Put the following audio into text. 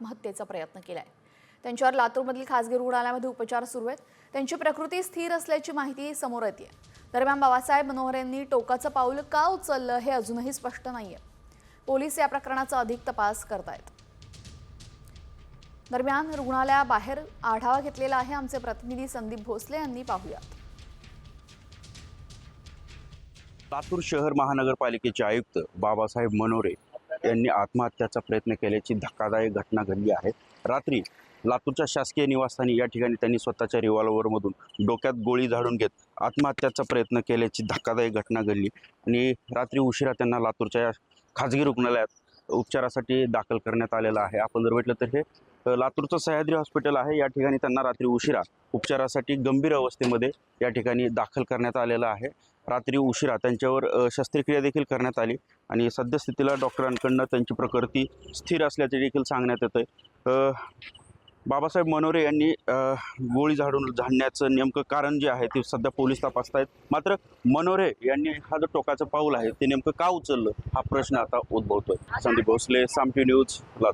आत्महत्येचा प्रयत्न केलाय. त्यांच्यावर लातूरमधील खासगी रुग्णालयामध्ये उपचार सुरू आहेत. त्यांची प्रकृती स्थिर असल्याची माहिती समोर येते दरम्यान बाबासाहेब मनोहर यांनी टोकाचं पाऊल का उचललं हे अजूनही स्पष्ट नाहीये. पोलीस या प्रकरणाचा अधिक तपास करतायत. दरम्यान रुग्णालयाबाहेर आढावा घेतलेला आहे. आमचे प्रतिनिधी संदीप भोसले यांनी पाहूयात. लातूर शहर महानगरपालिकेचे आयुक्त बाबासाहेब मनोरे यांनी आत्महत्याचा प्रयत्न केल्याची धक्कादायक घटना घडली आहे. रात्री लातूरच्या शासकीय निवासस्थानी या ठिकाणी त्यांनी स्वतःच्या रिव्हॉल्वरमधून डोक्यात गोळी झाडून घेत आत्महत्याचा प्रयत्न केल्याची धक्कादायक घटना घडली. आणि रात्री उशिरा त्यांना लातूरच्या या खाजगी रुग्णालयात उपचारासाठी दाखल करण्यात आलेलं आहे. आपण जर भेटलं तर हे लातूरचं सह्याद्री हॉस्पिटल आहे. या ठिकाणी त्यांना रात्री उशिरा उपचारासाठी गंभीर अवस्थेमध्ये या ठिकाणी दाखल करण्यात आलेलं आहे. रात्री उशिरा त्यांच्यावर शस्त्रक्रिया देखील करण्यात आली आणि सद्यस्थितीला डॉक्टरांकडनं त्यांची प्रकृती स्थिर असल्याचे देखील सांगण्यात येतं आहे बाबासाहेब मनोरे यांनी गोळी झाडून झाडण्याचं नेमकं कारण जे आहे ते सध्या पोलीस तपासत आहेत मात्र मनोरे यांनी हा जो टोकाचं पाऊल आहे ते नेमकं का उचललं? हा प्रश्न आता उद्भवतोय. संदीप भोसले सामटी न्यूज लातूर.